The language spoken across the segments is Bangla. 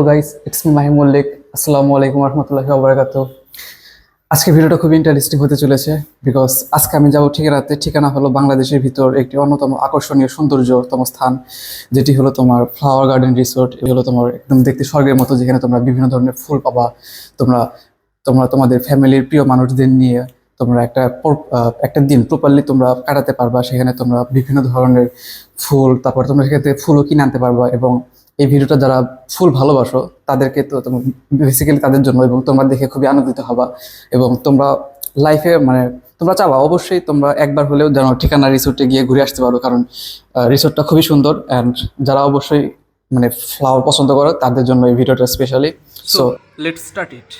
Hello guys it's me Mahim Mallick আসসালামু আলাইকুম রহমতুল্লাহি ওবরাকাত আজকে ভিডিওটা খুব ইন্টারেস্টিং হতে চলেছে বিকজ আজকে আমি যাব ঠিকানাতে। ঠিকানা হলো বাংলাদেশের ভিতর একটি অন্যতম আকর্ষণীয় সৌন্দর্যতম স্থান, যেটি হলো তোমার ফ্লাওয়ার গার্ডেন রিসোর্ট এটি হলো তোমার একদম দেখতে স্বর্গের মতো, যেখানে তোমরা বিভিন্ন ধরনের ফুল পাবা। তোমরা তোমরা তোমাদের ফ্যামিলির প্রিয় মানুষদের নিয়ে তোমরা একটা একটা দিন প্রপারলি তোমরা কাটাতে পারবা। সেখানে তোমরা বিভিন্ন ধরনের ফুল, তারপর তোমরা সেখান ফুলও কিনে আনতে পারবা এবং এই ভিডিওটা যারা ফুল ভালোবাসো তাদেরকে তো তুমি বেসিক্যালি তাদের জন্য এবং তোমরা দেখে খুবই আনন্দিত হবা এবং তোমরা লাইফে মানে তোমরা চাবা অবশ্যই তোমরা একবার হলেও যেন ঠিকানা রিসোর্টে গিয়ে ঘুরে আসতে পারো কারণ রিসোর্টটা খুবই সুন্দর অ্যান্ড যারা অবশ্যই মানে ফ্লাওয়ার পছন্দ করো তাদের জন্য এই ভিডিওটা specially so let's start it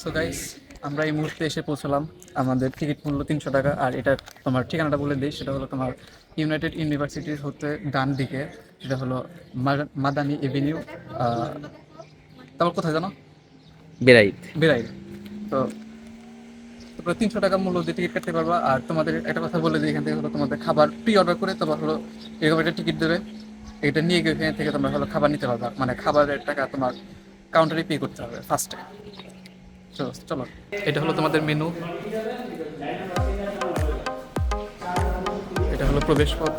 so guys আমরা এই মুহূর্তে এসে পৌঁছলাম। আমাদের টিকিট মূল্য তিনশো টাকা আর এটা তোমার ঠিকানাটা বলে দিই সেটা হলো তোমার ইউনাইটেড ইউনিভার্সিটির হতে ডান দিকে। সেটা হলো মাদানি এভিনিউ তারপর কোথায় জানো? বেরাইট বেরাই তো তোমরা তিনশো টাকা মূল্য দিয়ে টিকিট কাটতে পারবা আর তোমাদের একটা কথা বলে দিই এখান থেকে হলো তোমাদের খাবার প্রি অর্ডার করে তোমার হলো এরকম একটা টিকিট দেবে। এটা নিয়ে গিয়ে এখান থেকে তোমরা হলো খাবার নিতে পারবা মানে খাবারের টাকা তোমার কাউন্টারে পে করতে হবে ফার্স্টে চলো এটা হলো তোমাদের মেনু এটা হলো প্রবেশ পথ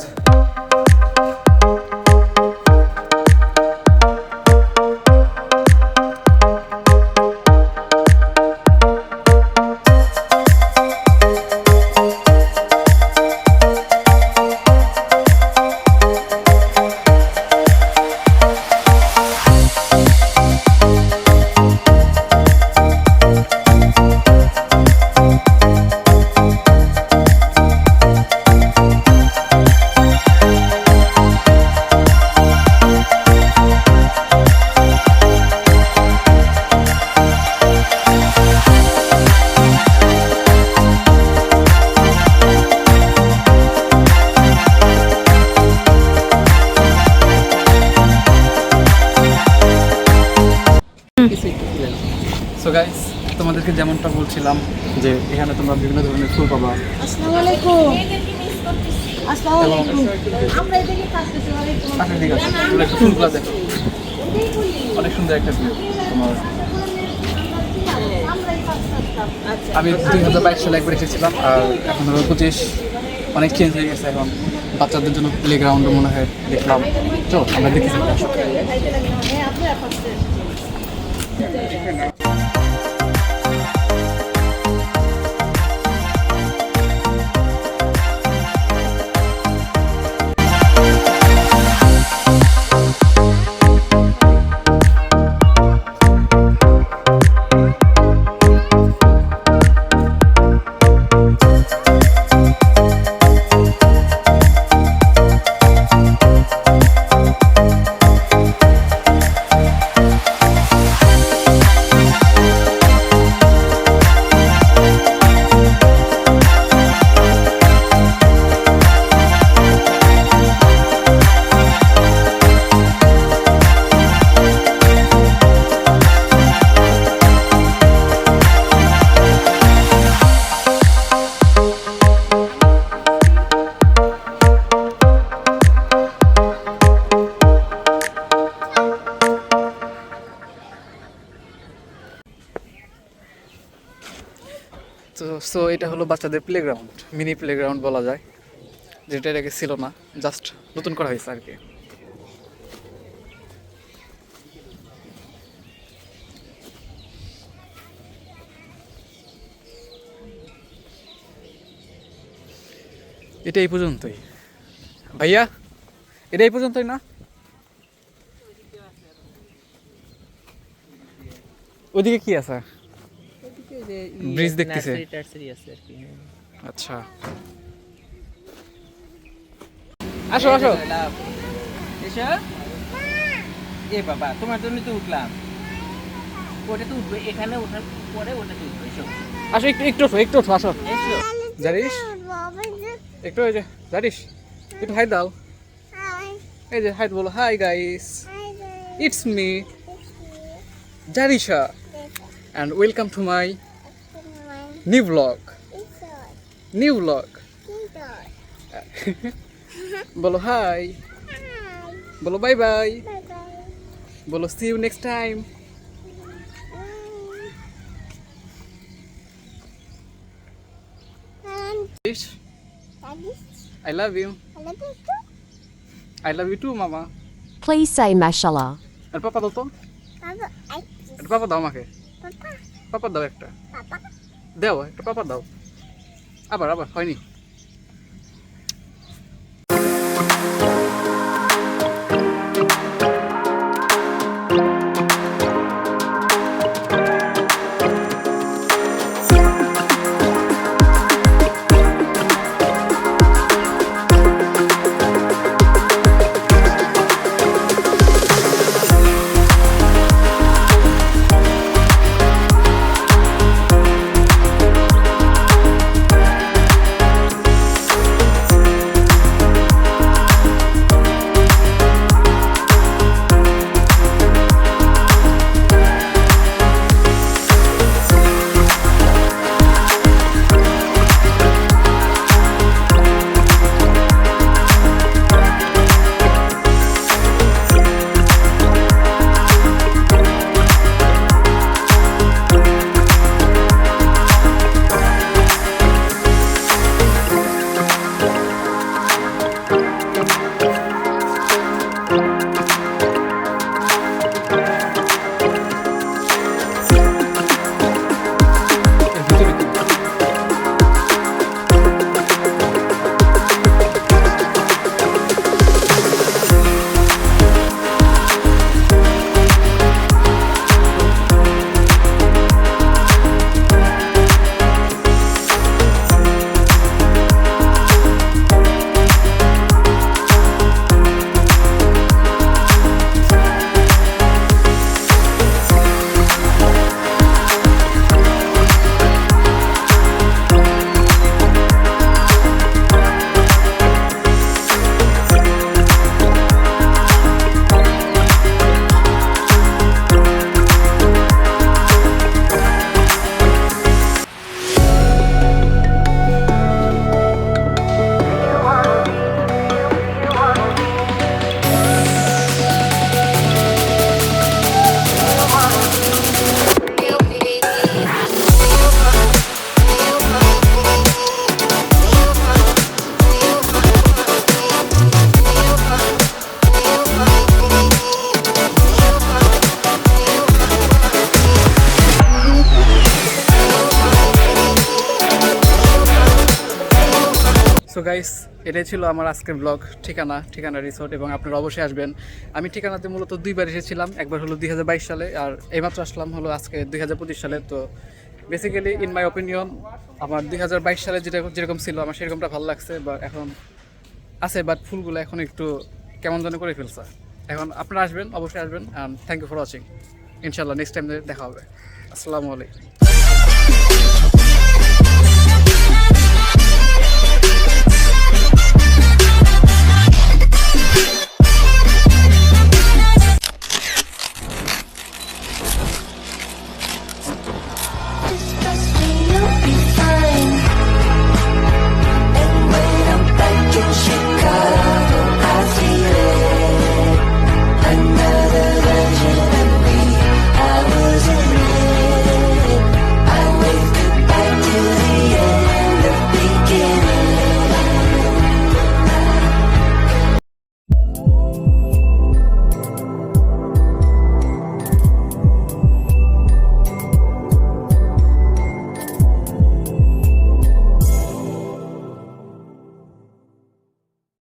গাইস তোমাদেরকে যেমনটা বলছিলাম যে এখানে তোমরা বিভিন্ন ধরনের ফুল পাবা। আসসালামু আলাইকুম। আসসালামু আলাইকুম। আমরা এদিকে কাজ করছি ওয়ালাইকুম আছে তোমরা একটু ফুলগুলো দেখো। অনেক সুন্দর একটা ভিউ তোমার। আচ্ছা আমি দুই হাজার বাইশ সালে একবার এসেছিলাম আর এখন হলো পঁচিশ। অনেক চেঞ্জ হয়ে গেছে এখন। বাচ্চাদের জন্য প্লে গ্রাউন্ডও মনে হয় দেখলাম। তো আমরা দেখেছি তো সো এটা হলো বাচ্চাদের playground mini playground বলা যায়। যেটা আগে ছিল না জাস্ট নতুন করা হয়েছে আর কি এটা এই পর্যন্তই। ভাইয়া, এটা এই পর্যন্তই না? ওইদিকে কি আছে? ব্রিজ দেখতেছে। আচ্ছা। আসো আসো। এসো। এ বাবা তোমার জন্য তো উঠলাম। ওটা তো উঠবে এখানে ওঠার পরে ওটা তো উঠবে এসো। আসো একটু একটু ওঠো একটু ওঠো আসো। এসো। জানিস? একটু এই যে জানিস? একটু হাই দাও। এই যে হাই বলো hi guys It's me, Jarisha, and welcome to my new vlog. New vlog. বলো হাই বলো বাই বাই বলো see you next time I love you I love you too মামা Please say mashallah. আর পাপা দাও তো একটা পাপা দাও আমাকে? পাপা দাও একটা. দাও একটা পাপা দাও আবার আবার হয়নি সো গাইস এটাই ছিল আমার আজকের ব্লগ ঠিকানা ঠিকানা রিসোর্ট এবং আপনারা অবশ্যই আসবেন। আমি ঠিকানাতে মূলত দুইবার এসেছিলাম, একবার হলো দুই হাজার বাইশ সালে আর এইমাত্র আসলাম হলো আজকে দুই হাজার পঁচিশ সালে। তো বেসিক্যালি ইন মাই অপিনিয়ন আমার দুই হাজার বাইশ সালে যেটা, যেরকম ছিল, আমার সেরকমটা ভালো লাগছে বা এখন আছে বাট ফুলগুলো এখন একটু কেমন যেন করে ফেলছে। এখন আপনারা আসবেন, অবশ্যই আসবেন and thank you for watching ইনশাল্লাহ নেক্সট টাইম দেখা হবে। আসসালামু আলাইকুম।